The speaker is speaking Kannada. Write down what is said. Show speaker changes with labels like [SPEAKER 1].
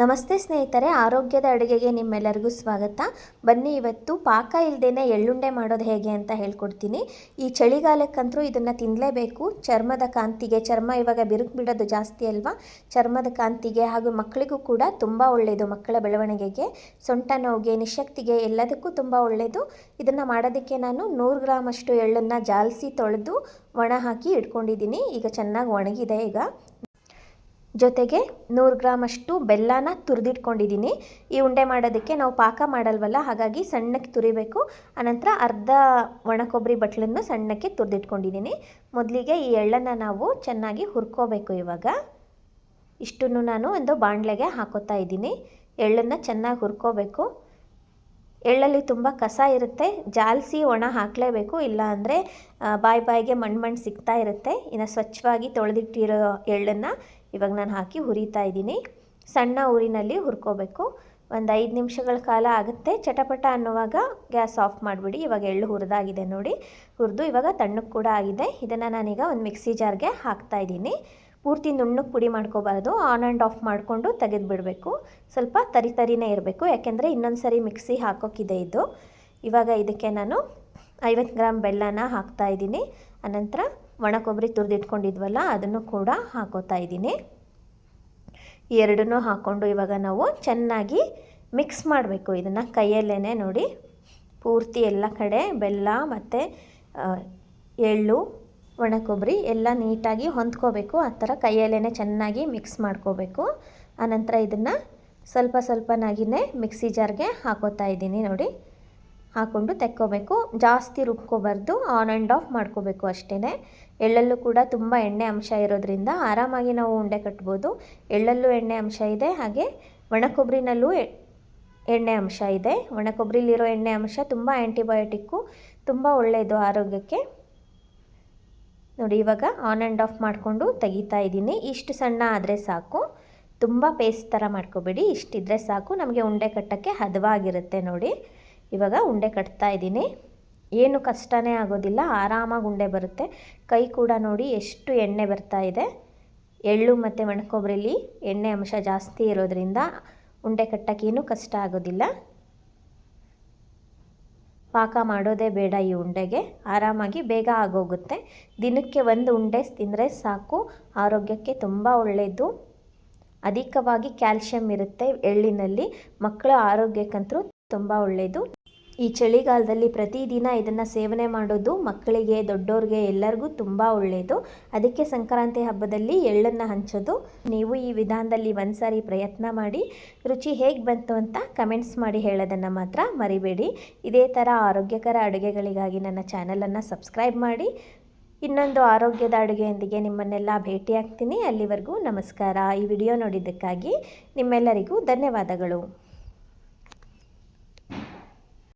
[SPEAKER 1] ನಮಸ್ತೆ ಸ್ನೇಹಿತರೆ, ಆರೋಗ್ಯದ ಅಡುಗೆಗೆ ನಿಮ್ಮೆಲ್ಲರಿಗೂ ಸ್ವಾಗತ. ಬನ್ನಿ ಇವತ್ತು ಪಾಕ ಇಲ್ಲದೇ ಎಳ್ಳುಂಡೆ ಮಾಡೋದು ಹೇಗೆ ಅಂತ ಹೇಳ್ಕೊಡ್ತೀನಿ. ಈ ಚಳಿಗಾಲಕ್ಕಂತೂ ಇದನ್ನು ತಿನ್ನಲೇಬೇಕು ಚರ್ಮದ ಕಾಂತಿಗೆ, ಚರ್ಮ ಇವಾಗ ಬಿರುಕು ಬಿಡೋದು ಜಾಸ್ತಿ ಅಲ್ವಾ? ಚರ್ಮದ ಕಾಂತಿಗೆ ಹಾಗೂ ಮಕ್ಕಳಿಗೂ ಕೂಡ ತುಂಬ ಒಳ್ಳೆಯದು ಮಕ್ಕಳ ಬೆಳವಣಿಗೆಗೆ. ಸೊಂಟ ನೋವಿಗೆ, ನಿಶಕ್ತಿಗೆ ಎಲ್ಲದಕ್ಕೂ ತುಂಬ ಒಳ್ಳೆಯದು ಇದನ್ನು ಮಾಡೋದಕ್ಕೆ ನಾನು ನೂರು ಗ್ರಾಮಷ್ಟು ಎಳ್ಳನ್ನು ಜಾಲಿಸಿ ತೊಳೆದು ಒಣ ಹಾಕಿ ಇಟ್ಕೊಂಡಿದ್ದೀನಿ. ಈಗ ಚೆನ್ನಾಗಿ ಒಣಗಿದೆ ಈಗ. ಜೊತೆಗೆ ನೂರು ಗ್ರಾಮಷ್ಟು ಬೆಲ್ಲನ ತುರಿದಿಟ್ಕೊಂಡಿದ್ದೀನಿ. ಈ ಉಂಡೆ ಮಾಡೋದಕ್ಕೆ ನಾವು ಪಾಕ ಮಾಡಲ್ವಲ್ಲ, ಹಾಗಾಗಿ ಸಣ್ಣಕ್ಕೆ ತುರಿಬೇಕು. ಆನಂತರ ಅರ್ಧ ಒಣ ಕೊಬ್ಬರಿ ಬಟ್ಲನ್ನು ಸಣ್ಣಕ್ಕೆ ತುರಿದಿಟ್ಕೊಂಡಿದ್ದೀನಿ. ಮೊದಲಿಗೆ ಈ ಎಳ್ಳನ್ನು ನಾವು ಚೆನ್ನಾಗಿ ಹುರ್ಕೋಬೇಕು ಇವಾಗ. ಇಷ್ಟನ್ನು ನಾನು ಒಂದು ಬಾಣಲೆಗೆ ಹಾಕೋತಾ ಇದ್ದೀನಿ. ಎಳ್ಳನ್ನು ಚೆನ್ನಾಗಿ ಹುರ್ಕೋಬೇಕು. ಎಳ್ಳಲ್ಲಿ ತುಂಬ ಕಸ ಇರುತ್ತೆ. ಜಾಲಿಸಿ ಒಣ ಹಾಕಲೇಬೇಕು. ಇಲ್ಲ ಅಂದರೆ ಬಾಯಿ ಬಾಯಿಗೆ ಮಣ್ಣು ಮಣ್ಣು ಸಿಗ್ತಾ ಇರುತ್ತೆ. ಇನ್ನು ಸ್ವಚ್ಛವಾಗಿ ತೊಳೆದಿಟ್ಟಿರೋ ಎಳ್ಳನ್ನು ಇವಾಗ ನಾನು ಹಾಕಿ ಹುರಿತಾ ಇದ್ದೀನಿ. ಸಣ್ಣ ಊರಿನಲ್ಲಿ ಹುರ್ಕೋಬೇಕು. ಒಂದು ಐದು ನಿಮಿಷಗಳ ಕಾಲ ಆಗುತ್ತೆ. ಚಟಪಟ ಅನ್ನುವಾಗ ಗ್ಯಾಸ್ ಆಫ್ ಮಾಡಿಬಿಡಿ. ಇವಾಗ ಎಳ್ಳು ಹುರಿದಾಗಿದೆ ನೋಡಿ. ಹುರಿದು ಇವಾಗ ತಣ್ಣಕ್ಕೆ ಕೂಡ ಆಗಿದೆ. ಇದನ್ನು ನಾನೀಗ ಒಂದು ಮಿಕ್ಸಿ ಜಾರ್ಗೆ ಹಾಕ್ತಾ ಇದ್ದೀನಿ. ಪೂರ್ತಿ ನುಣ್ಣಗೆ ಪುಡಿ ಮಾಡ್ಕೋಬಾರ್ದು. ಆನ್ ಆ್ಯಂಡ್ ಆಫ್ ಮಾಡಿಕೊಂಡು ತೆಗೆದುಬಿಡಬೇಕು. ಸ್ವಲ್ಪ ತರಿ ತರಿನೇ ಇರಬೇಕು. ಯಾಕೆಂದರೆ ಇನ್ನೊಂದು ಸರಿ ಮಿಕ್ಸಿ ಹಾಕೋಕ್ಕಿದೆ ಇದು. ಇವಾಗ ಇದಕ್ಕೆ ನಾನು ಐವತ್ತು ಗ್ರಾಮ್ ಬೆಲ್ಲನ ಹಾಕ್ತಾ ಇದ್ದೀನಿ. ಅನಂತರ ಒಣ ಕೊಬ್ಬರಿ ತುರಿದಿಟ್ಕೊಂಡಿದ್ವಲ್ಲ, ಅದನ್ನು ಕೂಡ ಹಾಕೋತಾ ಇದ್ದೀನಿ. ಎರಡನ್ನೂ ಹಾಕ್ಕೊಂಡು ಇವಾಗ ನಾವು ಚೆನ್ನಾಗಿ ಮಿಕ್ಸ್ ಮಾಡಬೇಕು. ಇದನ್ನು ಕೈಯಲ್ಲೇ ನೋಡಿ, ಪೂರ್ತಿ ಎಲ್ಲ ಕಡೆ ಬೆಲ್ಲ ಮತ್ತು ಎಳ್ಳು ಒಣ ಕೊಬ್ಬರಿ ಎಲ್ಲ ನೀಟಾಗಿ ಹೊಂದ್ಕೋಬೇಕು. ಆ ಥರ ಕೈಯಲ್ಲೇ ಚೆನ್ನಾಗಿ ಮಿಕ್ಸ್ ಮಾಡ್ಕೋಬೇಕು. ಆನಂತರ ಇದನ್ನು ಸ್ವಲ್ಪ ಸ್ವಲ್ಪನಾಗಿಯೇ ಮಿಕ್ಸಿ ಜಾರ್ಗೆ ಹಾಕೋತಾ ಇದ್ದೀನಿ ನೋಡಿ. ಹಾಕ್ಕೊಂಡು ತೆಕ್ಕೋಬೇಕು. ಜಾಸ್ತಿ ರುಬ್ಕೋಬಾರ್ದು. ಆನ್ ಆ್ಯಂಡ್ ಆಫ್ ಮಾಡ್ಕೋಬೇಕು ಅಷ್ಟೇ ಎಳ್ಳಲ್ಲೂ ಕೂಡ ತುಂಬ ಎಣ್ಣೆ ಅಂಶ ಇರೋದ್ರಿಂದ ಆರಾಮಾಗಿ ನಾವು ಉಂಡೆ ಕಟ್ಬೋದು. ಎಳ್ಳಲ್ಲೂ ಎಣ್ಣೆ ಅಂಶ ಇದೆ. ಹಾಗೆ ಒಣ ಕೊಬ್ಬರಿನಲ್ಲೂ ಎಣ್ಣೆ ಅಂಶ ಇದೆ. ಒಣ ಕೊಬ್ಬರಿಲಿರೋ ಎಣ್ಣೆ ಅಂಶ ತುಂಬ ಆ್ಯಂಟಿಬಯೋಟಿಕ್ಕು ತುಂಬ ಒಳ್ಳೆಯದು ಆರೋಗ್ಯಕ್ಕೆ. ನೋಡಿ, ಇವಾಗ ಆನ್ ಆ್ಯಂಡ್ ಆಫ್ ಮಾಡಿಕೊಂಡು ತೆಗಿತಾ ಇದ್ದೀನಿ. ಇಷ್ಟು ಸಣ್ಣ ಆದರೆ ಸಾಕು. ತುಂಬ ಪೇಸ್ಟ್ ಥರ ಮಾಡ್ಕೋಬೇಡಿ. ಇಷ್ಟಿದ್ರೆ ಸಾಕು. ನಮಗೆ ಉಂಡೆ ಕಟ್ಟೋಕ್ಕೆ ಹದವಾಗಿರುತ್ತೆ ನೋಡಿ. ಇವಾಗ ಉಂಡೆ ಕಟ್ತಾ ಇದ್ದೀನಿ. ಏನು ಕಷ್ಟನೇ ಆಗೋದಿಲ್ಲ, ಆರಾಮಾಗಿ ಉಂಡೆ ಬರುತ್ತೆ. ಕೈ ಕೂಡ ನೋಡಿ ಎಷ್ಟು ಎಣ್ಣೆ ಬರ್ತಾ ಇದೆ. ಎಳ್ಳು ಮತ್ತು ಒಣಕೊಬ್ಬರಿಲಿ ಎಣ್ಣೆ ಅಂಶ ಜಾಸ್ತಿ ಇರೋದ್ರಿಂದ ಉಂಡೆ ಕಟ್ಟೋಕ್ಕೇನು ಕಷ್ಟ ಆಗೋದಿಲ್ಲ. ಪಾಕ ಮಾಡೋದೇ ಬೇಡ ಈ ಉಂಡೆಗೆ. ಆರಾಮಾಗಿ ಬೇಗ ಆಗೋಗುತ್ತೆ. ದಿನಕ್ಕೆ ಒಂದು ಉಂಡೆ ತಿಂದರೆ ಸಾಕು. ಆರೋಗ್ಯಕ್ಕೆ ತುಂಬ ಒಳ್ಳೆಯದು ಅಧಿಕವಾಗಿ ಕ್ಯಾಲ್ಶಿಯಂ ಇರುತ್ತೆ ಎಳ್ಳಿನಲ್ಲಿ. ಮಕ್ಕಳ ಆರೋಗ್ಯಕ್ಕಂತೂ ತುಂಬ ಒಳ್ಳೆಯದು ಈ ಚಳಿಗಾಲದಲ್ಲಿ ಪ್ರತಿದಿನ ಇದನ್ನು ಸೇವನೆ ಮಾಡೋದು ಮಕ್ಕಳಿಗೆ ದೊಡ್ಡವ್ರಿಗೆ ಎಲ್ಲರಿಗೂ ತುಂಬ ಒಳ್ಳೆಯದು ಅದಕ್ಕೆ ಸಂಕ್ರಾಂತಿ ಹಬ್ಬದಲ್ಲಿ ಎಳ್ಳನ್ನು ಹಂಚೋದು. ನೀವು ಈ ವಿಧಾನದಲ್ಲಿ ಒಂದು ಸಾರಿ ಪ್ರಯತ್ನ ಮಾಡಿ, ರುಚಿ ಹೇಗೆ ಬಂತು ಅಂತ ಕಮೆಂಟ್ಸ್ ಮಾಡಿ ಹೇಳೋದನ್ನು ಮಾತ್ರ ಮರಿಬೇಡಿ. ಇದೇ ಥರ ಆರೋಗ್ಯಕರ ಅಡುಗೆಗಳಿಗಾಗಿ ನನ್ನ ಚಾನಲನ್ನು ಸಬ್ಸ್ಕ್ರೈಬ್ ಮಾಡಿ. ಇನ್ನೊಂದು ಆರೋಗ್ಯದ ಅಡುಗೆಯೊಂದಿಗೆ ನಿಮ್ಮನ್ನೆಲ್ಲ ಭೇಟಿಯಾಗ್ತೀನಿ. ಅಲ್ಲಿವರೆಗೂ ನಮಸ್ಕಾರ. ಈ ವಿಡಿಯೋ ನೋಡಿದ್ದಕ್ಕಾಗಿ ನಿಮ್ಮೆಲ್ಲರಿಗೂ ಧನ್ಯವಾದಗಳು.